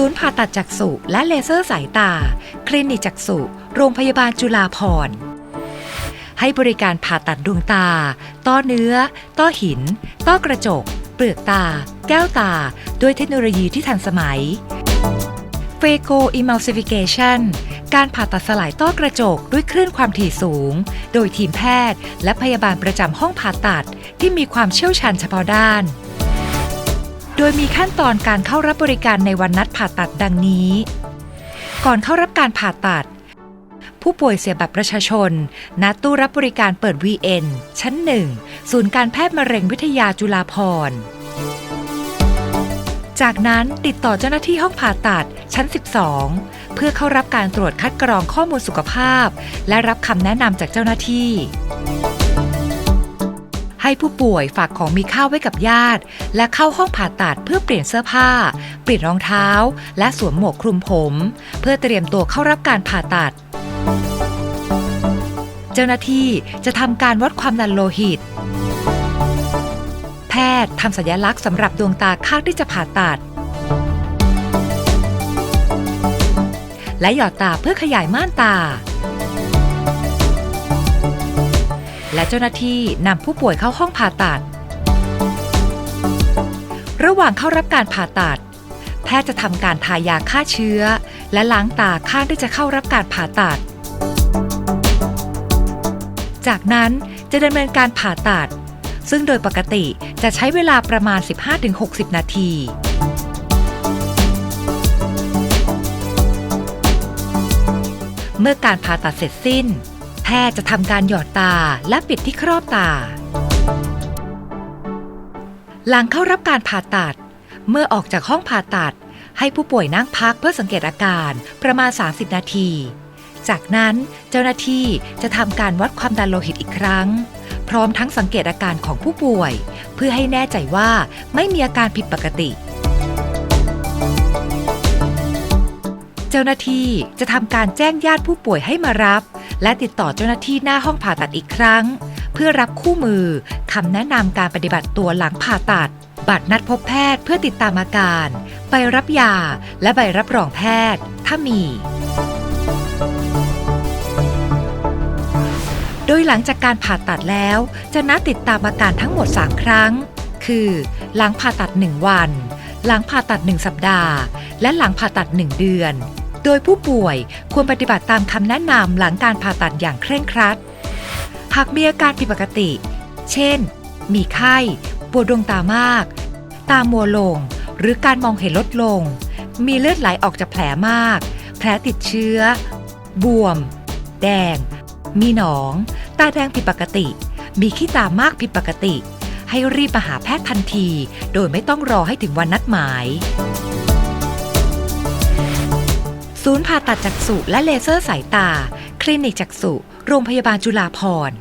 ศูนย์ผ่าตัดจักษุและเลเซอร์สายตา คลินิกจักษุโรงพยาบาลจุฬาภรณ์ให้บริการผ่าตัดดวงตา ต้อเนื้อ ต้อหิน ต้อกระจก เปลือกตา แก้วตา ด้วยเทคโนโลยีที่ทันสมัยเฟโก Emulsification การผ่าตัดสลายต้อกระจกด้วยคลื่นความถี่สูง โดยทีมแพทย์ และพยาบาลประจำห้องผ่าตัดที่มีความเชี่ยวชาญเฉพาะด้าน โดยมีขั้นตอนการเข้ารับบริการในวันนัดผ่าตัดดังนี้ ก่อนเข้ารับการผ่าตัด ผู้ป่วยเสียบัตรประชาชน ณ ตู้รับบริการเปิด VN ชั้น 1 ศูนย์การแพทย์มะเร็งวิทยาจุฬาภรณ์จากนั้นติดต่อเจ้าหน้าที่ห้องผ่าตัดชั้น 12 เพื่อเข้ารับการตรวจคัดกรองข้อมูลสุขภาพ และรับคำแนะนำจากเจ้าหน้าที่ ให้ผู้ป่วยฝากของมีค่าไว้กับญาติ และเข้าห้องผ่าตัดเพื่อเปลี่ยนเสื้อผ้า เปลี่ยนรองเท้า และสวมหมวกคลุมผม เพื่อเตรียมตัวเข้ารับการผ่าตัด เจ้าหน้าที่จะทำการวัดความดันโลหิต แพทย์ทำสัญลักษณ์สำหรับดวงตาข้างที่จะผ่าตัดและหยอดตาเพื่อขยายม่านตา และเจ้าหน้าที่นำผู้ป่วยเข้าห้องผ่าตัด ระหว่างเข้ารับการผ่าตัด แพทย์จะทำการทายาฆ่าเชื้อ และล้างตาข้างที่จะเข้ารับการผ่าตัด จากนั้นจะดำเนินการผ่าตัด ซึ่งโดยปกติจะใช้เวลาประมาณ 15-60 นาทีเมื่อการผ่าตัดเสร็จสิ้น แพทย์จะทำการหยอดตาและปิดที่ครอบตา หลังเข้ารับการผ่าตัด เมื่อออกจากห้องผ่าตัด ให้ผู้ป่วยนั่งพักเพื่อสังเกตอาการประมาณ 30 นาที จากนั้นเจ้าหน้าที่จะทำการวัดความดันโลหิตอีกครั้ง พร้อมทั้งสังเกตอาการของผู้ป่วย เพื่อให้แน่ใจว่าไม่มีอาการผิดปกติเจ้าหน้าที่จะทำการแจ้งญาติผู้ป่วยให้มารับ และติดต่อเจ้าหน้าที่หน้าห้องผ่าตัดอีกครั้ง เพื่อรับคู่มือคำแนะนำการปฏิบัติตัวหลังผ่าตัด บัตรนัดพบแพทย์เพื่อติดตามอาการ ใบรับยา และใบรับรองแพทย์ ถ้ามี โดยหลังจากการผ่าตัดแล้ว จะนัดติดตามอาการทั้งหมด 3 ครั้ง คือ หลังผ่าตัด 1 วัน หลังผ่าตัด 1 สัปดาห์ และหลังผ่าตัด 1 เดือน โดยผู้ป่วยควรปฏิบัติตามคำแนะนำหลังการผ่าตัดอย่างเคร่งครัด หากมีอาการผิดปกติ เช่น มีไข้ ปวดดวงตามาก ตามัวลง หรือการมองเห็นลดลง มีเลือดไหลออกจากแผลมาก แผลติดเชื้อ บวม แดง มีหนอง ตาแดงผิดปกติ มีขี้ตามากผิดปกติ ให้รีบมาหาแพทย์ทันที โดยไม่ต้องรอให้ถึงวันนัดหมาย ศูนย์ผ่าตัดจักษุและเลเซอร์สายตา คลินิกจักษุ โรงพยาบาลจุฬาภรณ์